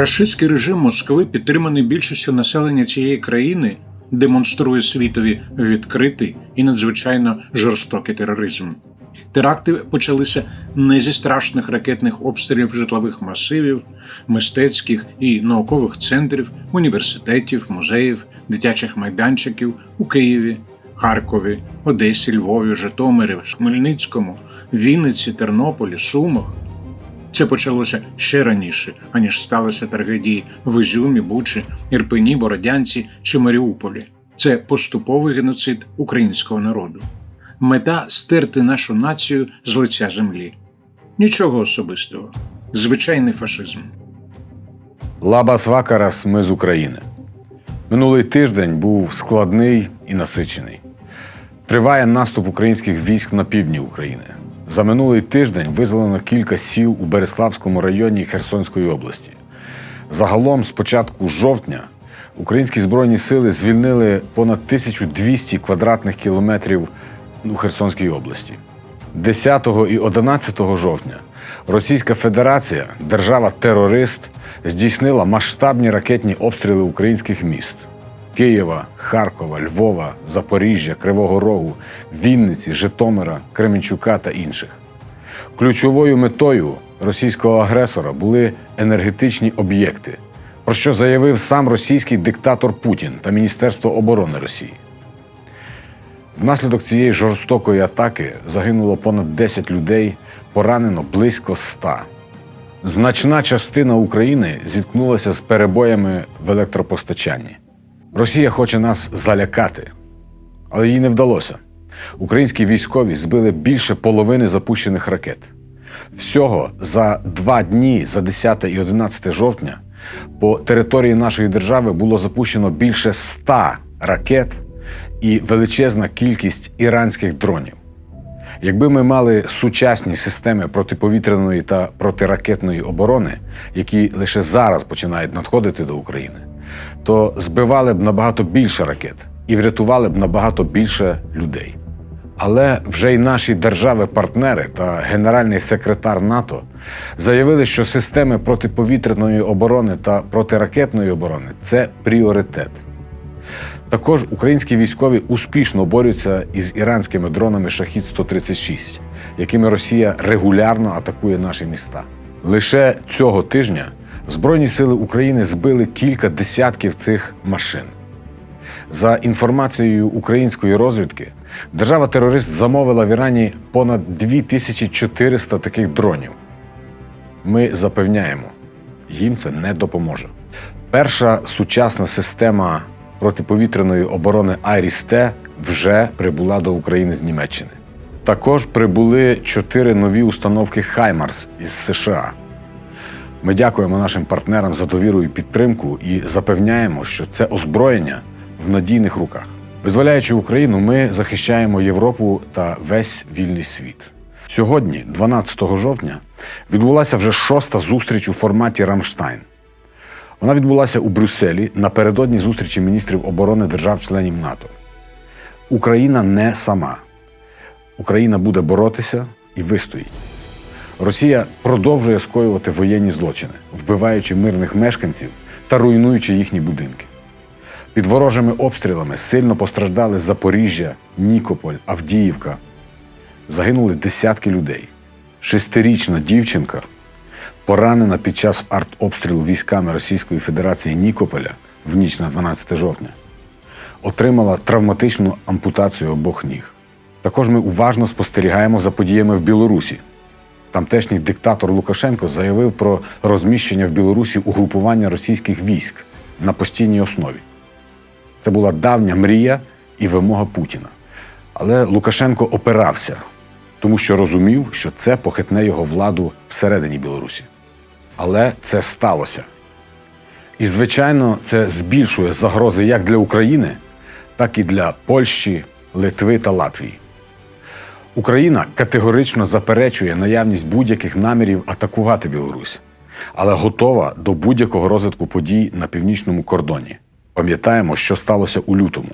Рашистський режим Москви, підтриманий більшістю населення цієї країни, демонструє світові відкритий і надзвичайно жорстокий тероризм. Теракти почалися не зі страшних ракетних обстрілів житлових масивів, мистецьких і наукових центрів, університетів, музеїв, дитячих майданчиків у Києві, Харкові, Одесі, Львові, Житомирі, Хмельницькому, Вінниці, Тернополі, Сумах. Це почалося ще раніше, аніж сталися трагедії в Ізюмі, Бучі, Ірпені, Бородянці чи Маріуполі. Це поступовий геноцид українського народу. Мета стерти нашу націю з лиця землі. Нічого особистого. Звичайний фашизм. Лабас Вакарас, ми з України. Минулий тиждень був складний і насичений. Триває наступ українських військ на півдні України. За минулий тиждень визволено кілька сіл у Береславському районі Херсонської області. Загалом, з початку жовтня, українські збройні сили звільнили понад 1200 квадратних кілометрів у Херсонській області. 10 і 11 жовтня Російська Федерація, держава-терорист, здійснила масштабні ракетні обстріли українських міст Києва, Харкова, Львова, Запоріжжя, Кривого Рогу, Вінниці, Житомира, Кременчука та інших. Ключовою метою російського агресора були енергетичні об'єкти, про що заявив сам російський диктатор Путін та Міністерство оборони Росії. Внаслідок цієї жорстокої атаки загинуло понад 10 людей, поранено близько 100. Значна частина України зіткнулася з перебоями в електропостачанні. Росія хоче нас залякати, але їй не вдалося. Українські військові збили більше половини запущених ракет. Всього за два дні, за 10 і 11 жовтня, по території нашої держави було запущено більше 100 ракет і величезна кількість іранських дронів. Якби ми мали сучасні системи протиповітряної та протиракетної оборони, які лише зараз починають надходити до України, то збивали б набагато більше ракет і врятували б набагато більше людей. Але вже й наші держави-партнери та генеральний секретар НАТО заявили, що системи протиповітряної оборони та протиракетної оборони це пріоритет. Також українські військові успішно борються із іранськими дронами Шахід 136 якими Росія регулярно атакує наші міста. Лише цього тижня Збройні сили України збили кілька десятків цих машин. За інформацією української розвідки, держава-терорист замовила в Ірані понад 2400 таких дронів. Ми запевняємо, їм це не допоможе. Перша сучасна система протиповітряної оборони Айріс-Т вже прибула до України з Німеччини. Також прибули чотири нові установки Хаймарс із США. Ми дякуємо нашим партнерам за довіру і підтримку і запевняємо, що це озброєння в надійних руках. Визволяючи Україну, ми захищаємо Європу та весь вільний світ. Сьогодні, 12 жовтня, відбулася вже шоста зустріч у форматі Рамштайн. Вона відбулася у Брюсселі напередодні зустрічі міністрів оборони держав-членів НАТО. Україна не сама. Україна буде боротися і вистоїть. Росія продовжує скоювати воєнні злочини, вбиваючи мирних мешканців та руйнуючи їхні будинки. Під ворожими обстрілами сильно постраждали Запоріжжя, Нікополь, Авдіївка. Загинули десятки людей. Шестирічна дівчинка, поранена під час артобстрілу військами Російської Федерації Нікополя в ніч на 12 жовтня, отримала травматичну ампутацію обох ніг. Також ми уважно спостерігаємо за подіями в Білорусі. Тамтешній диктатор Лукашенко заявив про розміщення в Білорусі угрупування російських військ на постійній основі. Це була давня мрія і вимога Путіна. Але Лукашенко опирався, тому що розумів, що це похитне його владу всередині Білорусі. Але це сталося. І, звичайно, це збільшує загрози як для України, так і для Польщі, Литви та Латвії. Україна категорично заперечує наявність будь-яких намірів атакувати Білорусь, але готова до будь-якого розвитку подій на північному кордоні. Пам'ятаємо, що сталося у лютому,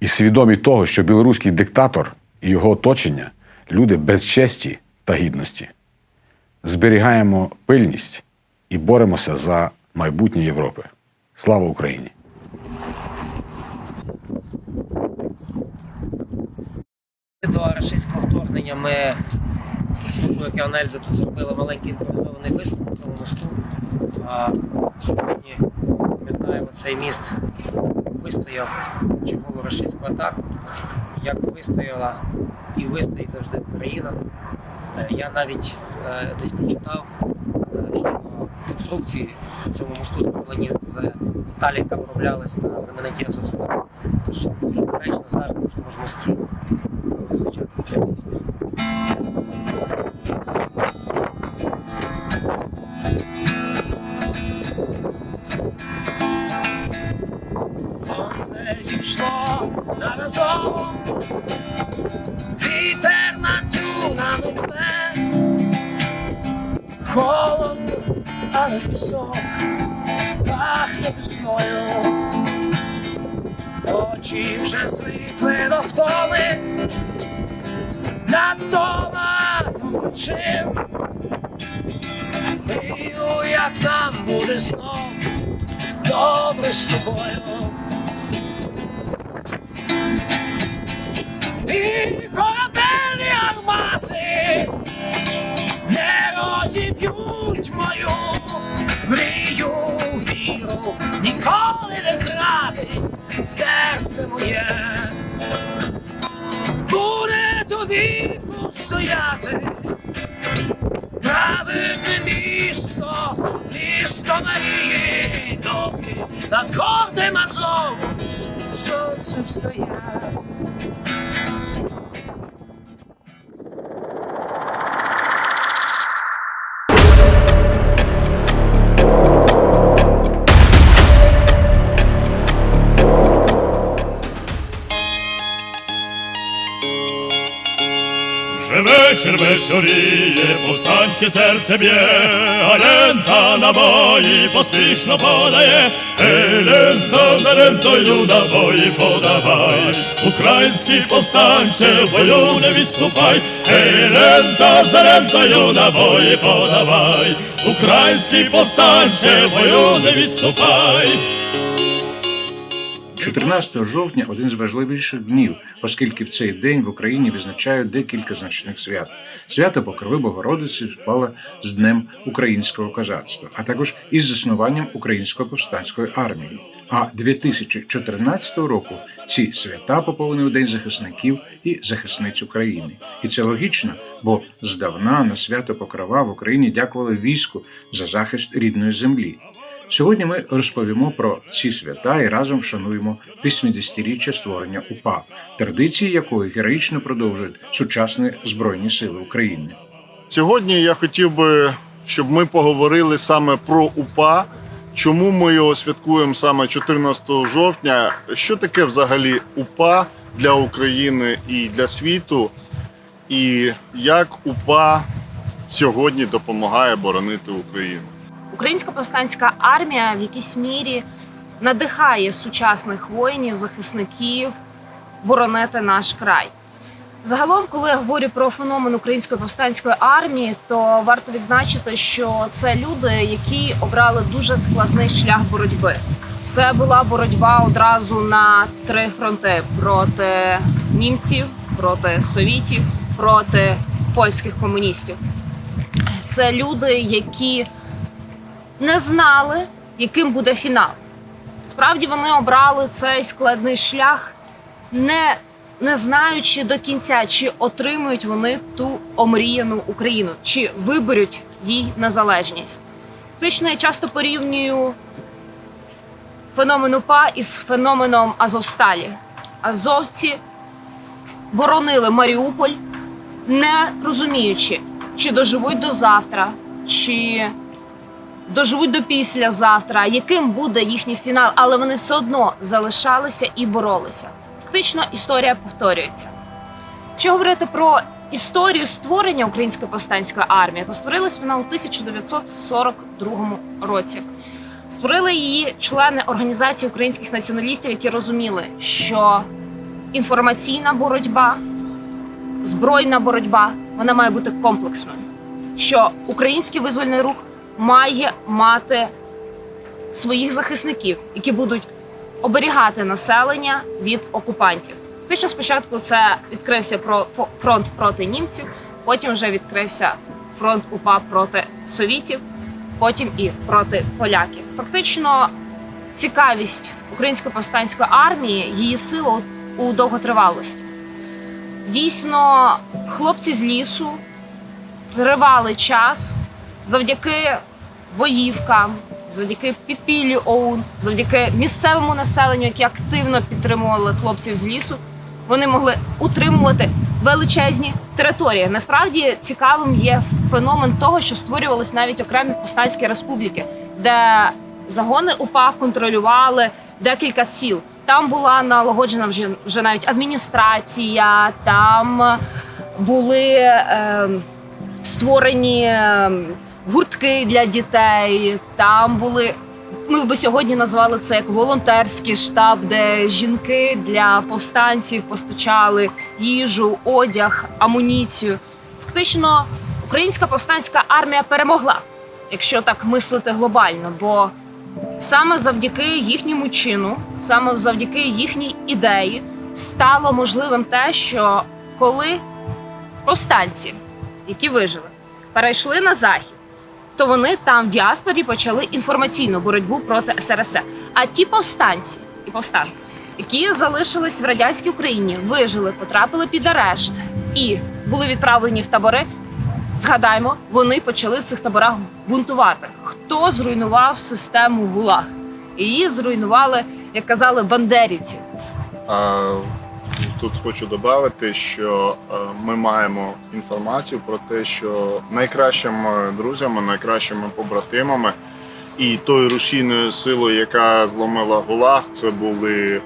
і свідомі того, що білоруський диктатор і його оточення люди без честі та гідності. Зберігаємо пильність і боремося за майбутнє Європи. Слава Україні! До російського вторгнення ми з групою Кіанельзи тут зробили маленький імпровізований виступ на цьому мосту. А сьогодні ми знаємо, цей міст вистояв чергову російську атаку, як вистояла і вистоїть завжди Україна. Е, Я навіть е, десь прочитав, е, що конструкції на цьому мосту зроблені з сталі, яка вироблялась на знаменитій Азовсталі. Тож дуже доречно зараз на цьому ж мості звучати ця пісня. Сонце зійшло на разом, вітер над дюнами дме, холодно, але пісок пахне весною. Очі вже звикли до втоми, над доматом причин. Мрію, як нам буде знов добре з тобою. І корабельні армати не розіб'ють мою мрію, віру, ніколи не зрадить серце моє. Віку стояти правити місто, місто Марії, доки над гордим Азовом сонце встає. Вечір вечоріє, повстанське серце б'є, а лента набої поспішно подає, Ей, лента за лентою набої подавай, український повстанче, в бою не відступай, Ей, лента за лентою набої подавай, український повстанче, в бою не відступай. 14 жовтня один з важливіших днів, оскільки в цей день в Україні відзначають декілька значних свят. Свято Покрови Богородиці впало з Днем українського козацтва, а також із заснуванням Української повстанської армії. А 2014 року ці свята поповнив День захисників і захисниць України. І це логічно, бо здавна на свято Покрова в Україні дякували війську за захист рідної землі. Сьогодні ми розповімо про ці свята і разом вшануємо 80-річчя створення УПА, традиції якої героїчно продовжують сучасні збройні сили України. Сьогодні я хотів би, щоб ми поговорили саме про УПА. Чому ми його святкуємо саме 14 жовтня? Що таке взагалі УПА для України і для світу? І як УПА сьогодні допомагає боронити Україну? Українська повстанська армія в якійсь мірі надихає сучасних воїнів, захисників боронити наш край. Загалом, коли я говорю про феномен української повстанської армії, то варто відзначити, що це люди, які обрали дуже складний шлях боротьби. Це була боротьба одразу на три фронти проти німців, проти совітів, проти польських комуністів. Це люди, які не знали, яким буде фінал. Справді вони обрали цей складний шлях, не, не знаючи до кінця, чи отримують вони ту омріяну Україну, чи виберуть їй незалежність. Фактично, я часто порівнюю феномен УПА із феноменом Азовсталі. Азовці боронили Маріуполь, не розуміючи, чи доживуть до завтра, чи доживуть до післязавтра, яким буде їхній фінал, але вони все одно залишалися і боролися. Фактично, історія повторюється. Якщо говорити про історію створення української повстанської армії, то створилась вона у 1942 році. Створили її члени організації українських націоналістів, які розуміли, що інформаційна боротьба, збройна боротьба вона має бути комплексною. Що український визвольний рух має мати своїх захисників, які будуть оберігати населення від окупантів. Фактично, спочатку це відкрився фронт проти німців, потім вже відкрився фронт УПА проти совітів, потім і проти поляків. Фактично, цікавість української повстанської армії, її сила у довготривалості. Дійсно, хлопці з лісу тривалий час завдяки боївкам, завдяки підпіллю ОУН, завдяки місцевому населенню, яке активно підтримували хлопців з лісу, вони могли утримувати величезні території. Насправді цікавим є феномен того, що створювались навіть окремі повстанські республіки, де загони УПА контролювали декілька сіл. Там була налагоджена вже, вже навіть адміністрація, там були е, створені е, гуртки для дітей. Там були. Ми би сьогодні назвали це як волонтерський штаб, де жінки для повстанців постачали їжу, одяг, амуніцію. Фактично, українська повстанська армія перемогла, якщо так мислити глобально. Бо саме завдяки їхньому чину, саме завдяки їхній ідеї, стало можливим те, що коли повстанці, які вижили, перейшли на захід, то вони там в діаспорі почали інформаційну боротьбу проти СРСР. А ті повстанці і повстанки, які залишились в радянській Україні, вижили, потрапили під арешт і були відправлені в табори. Згадаймо, вони почали в цих таборах бунтувати. Хто зруйнував систему ГУЛАГ? Її зруйнували, як казали, бандерівці. А, Тут хочу додати, що е, ми маємо інформацію про те, що найкращими друзями, найкращими побратимами і тою рушійною силою, яка зломила ГУЛАГ, це були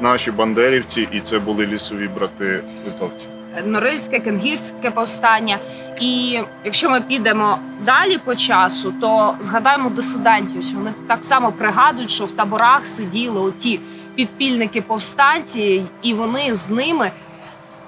наші бандерівці і це були лісові брати литовці. Норильське, Кенгірське повстання. І якщо ми підемо далі по часу, то згадаємо дисидентів. Вони так само пригадують, що в таборах сиділи оті підпільники повстанці, і вони з ними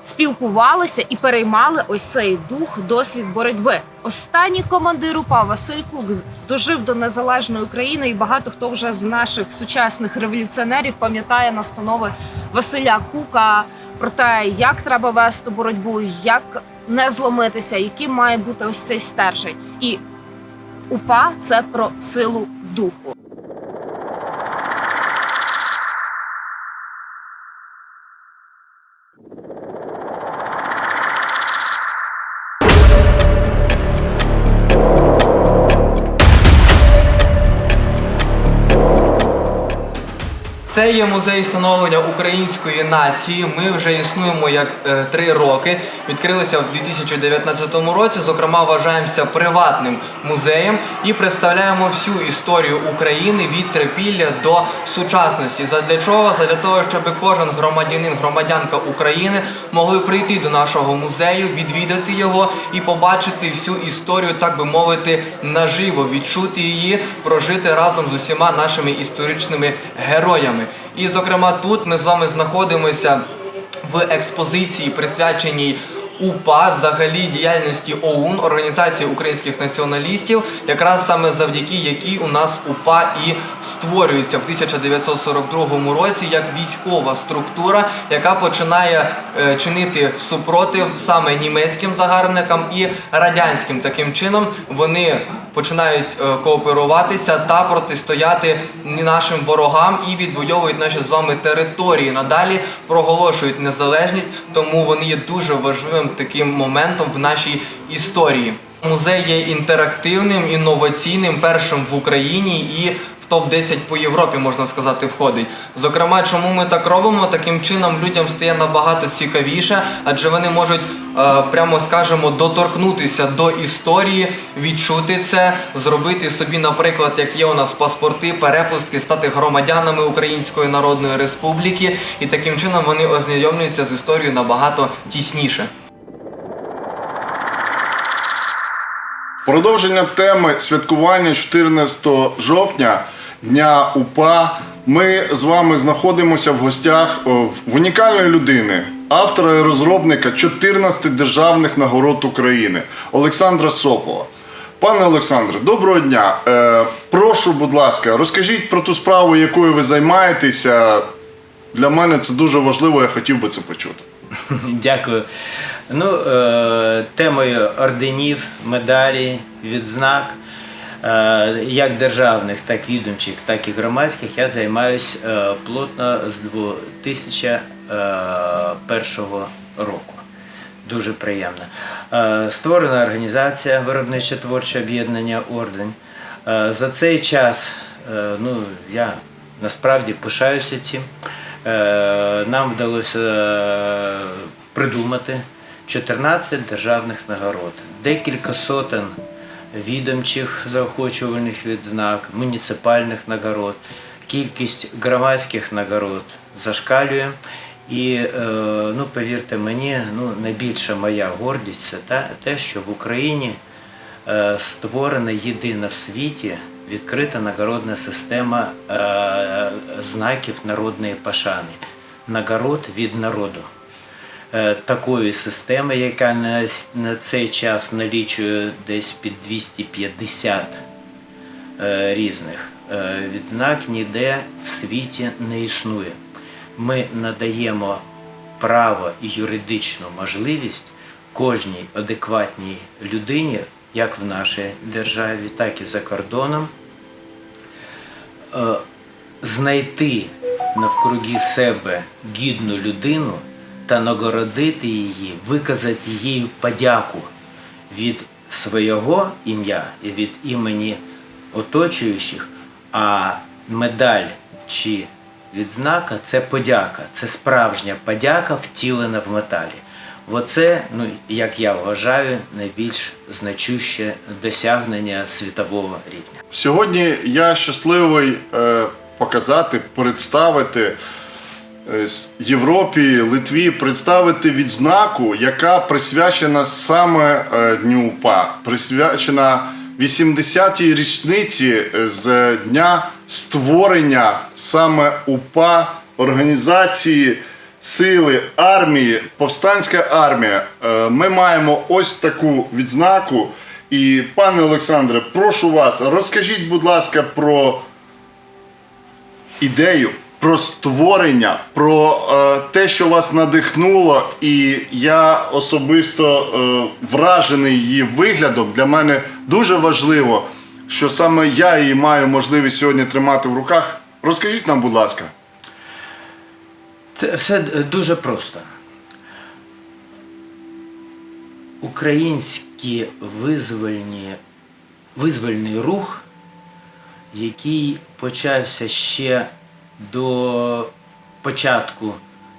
спілкувалися і переймали ось цей дух, досвід боротьби. Останній командир УПА Василь Кук дожив до незалежної України, і багато хто вже з наших сучасних революціонерів пам'ятає настанови Василя Кука про те, як треба вести боротьбу, як не зломитися, яким має бути ось цей стержень. І УПА це про силу духу. Це є музей становлення української нації. Ми вже існуємо як е, три роки. Відкрилися в 2019 році. Зокрема, вважаємося приватним музеєм і представляємо всю історію України від трипілля до сучасності. Задля чого? Задля того, щоб кожен громадянин, громадянка України могли прийти до нашого музею, відвідати його і побачити всю історію, так би мовити, наживо, відчути її, прожити разом з усіма нашими історичними героями. І, зокрема, тут ми з вами знаходимося в експозиції, присвяченій УПА, взагалі діяльності ОУН, Організації українських націоналістів, якраз саме завдяки якій у нас УПА і створюється в 1942 році як військова структура, яка починає е, чинити супротив саме німецьким загарбникам і радянським. Таким чином вони починають е, кооперуватися та протистояти нашим ворогам і відвоюють наші з вами території. Надалі проголошують незалежність, тому вони є дуже важливим таким моментом в нашій історії. Музей є інтерактивним, інноваційним, першим в Україні і топ-10 по Європі, можна сказати, входить. Зокрема, чому ми так робимо? Таким чином людям стає набагато цікавіше, адже вони можуть, е, прямо скажемо, доторкнутися до історії, відчути це, зробити собі, наприклад, як є у нас паспорти, перепустки, стати громадянами Української Народної Республіки, і таким чином вони ознайомлюються з історією набагато тісніше. Продовження теми святкування 14 жовтня Дня УПА. Ми з вами знаходимося в гостях в унікальної людини, автора і розробника 14 державних нагород України Олександра Сопова. Пане Олександре, доброго дня. Е, прошу, будь ласка, розкажіть про ту справу, якою ви займаєтеся. Для мене це дуже важливо, я хотів би це почути. Дякую. Ну, е, темою орденів, медалі, відзнак, е, як державних, так і відомчих, так і громадських, я займаюся е, плотно з 2001 року. Дуже приємно. Е, Створена організація виробниче творче об'єднання Орден. Е, За цей час е, ну, я насправді пишаюся цим. Е, Нам вдалося е, придумати 14 державних нагород, декілька сотень відомчих заохочувальних відзнак, муніципальних нагород, кількість громадських нагород зашкалює. І е, ну, повірте мені, ну, найбільша моя гордість це те, що в Україні е, створена єдина в світі відкрита нагородна система е, знаків народної пошани, нагород від народу. Е, Такої системи, яка на, цей час налічує десь під 250 е, різних е, відзнак, ніде в світі не існує. Ми надаємо право і юридичну можливість кожній адекватній людині, як в нашій державі, так і за кордоном, знайти навкруги себе гідну людину та нагородити її, виказати їй подяку від свого ім'я і від імені оточуючих, а медаль чи відзнака це подяка, це справжня подяка, втілена в металі. Оце, ну, як я вважаю, найбільш значуще досягнення світового рівня. Сьогодні я щасливий е, показати, представити Європі, Литві, представити відзнаку, яка присвячена саме е, Дню УПА, присвячена 80-й річниці е, з дня створення саме УПА організації сили армії, повстанська армія. Е, Ми маємо ось таку відзнаку. І, пане Олександре, прошу вас, розкажіть, будь ласка, про ідею, про створення, про е, те, що вас надихнуло, і я особисто е, вражений її виглядом. Для мене дуже важливо, що саме я її маю можливість сьогодні тримати в руках. Розкажіть нам, будь ласка. Це все дуже просто. Український визвольні, визвольний рух, який почався ще до початку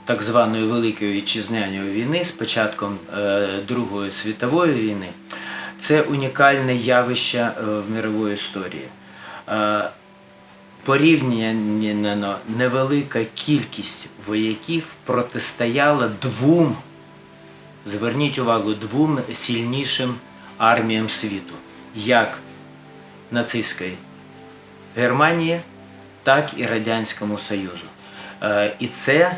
так званої Великої Вітчизняної війни, з початком е, Другої світової війни, це унікальне явище е, в мировій історії. Е, порівняно невелика кількість вояків протистояла двом, зверніть увагу, двом сильнішим арміям світу, як нацистської Германії, так і Радянському Союзу. Е, І це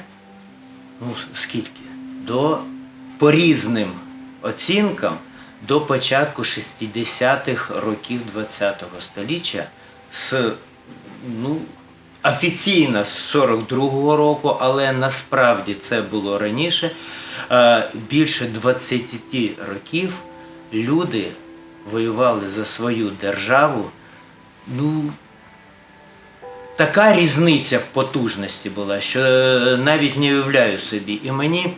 ну, скільки? До по різним оцінкам до початку 60-х років ХХ століття з ну, офіційно з 42-го року, але насправді це було раніше. Е, Більше 20 років люди воювали за свою державу. Ну, така різниця в потужності була, що е, навіть не уявляю собі. І мені,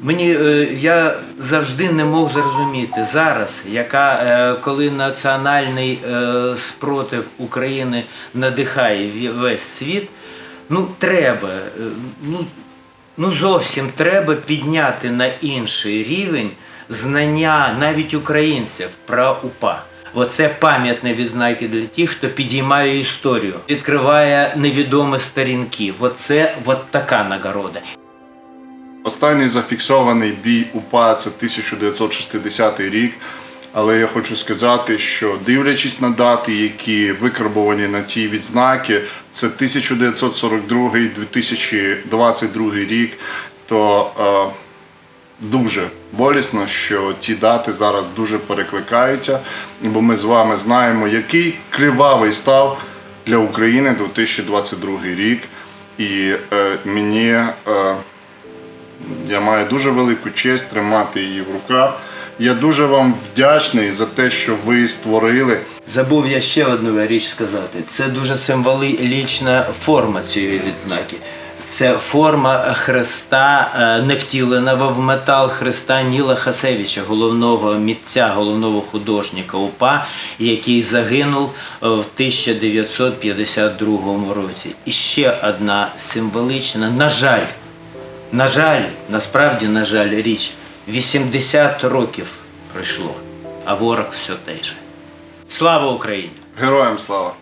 мені е, я завжди не мог зрозуміти зараз, яка е, коли національний спротив України надихає весь світ, ну треба, ну, ну зовсім треба підняти на інший рівень знання навіть українців про УПА. Оце пам'ятні відзнаки для тих, хто підіймає історію, відкриває невідомі сторінки. Оце от така нагорода. Останній зафіксований бій УПА це 1960 рік. Але я хочу сказати, що дивлячись на дати, які викарбовані на ці відзнаки, це 1942-2022 рік, то е, дуже болісно, що ці дати зараз дуже перекликаються, бо ми з вами знаємо, який кривавий став для України 2022 рік. І е, мені е, я маю дуже велику честь тримати її в руках. Я дуже вам вдячний за те, що ви створили Забув я ще одну річ сказати. Це дуже символічна форма цієї відзнаки. Це форма хреста, е, не втіленого в метал хреста Ніла Хасевича, головного митця, головного художника УПА, який загинув е, в 1952 році. І ще одна символічна, на жаль, на жаль, насправді, на жаль, річ. 80 років пройшло, а ворог все той же. Слава Україні! героям слава!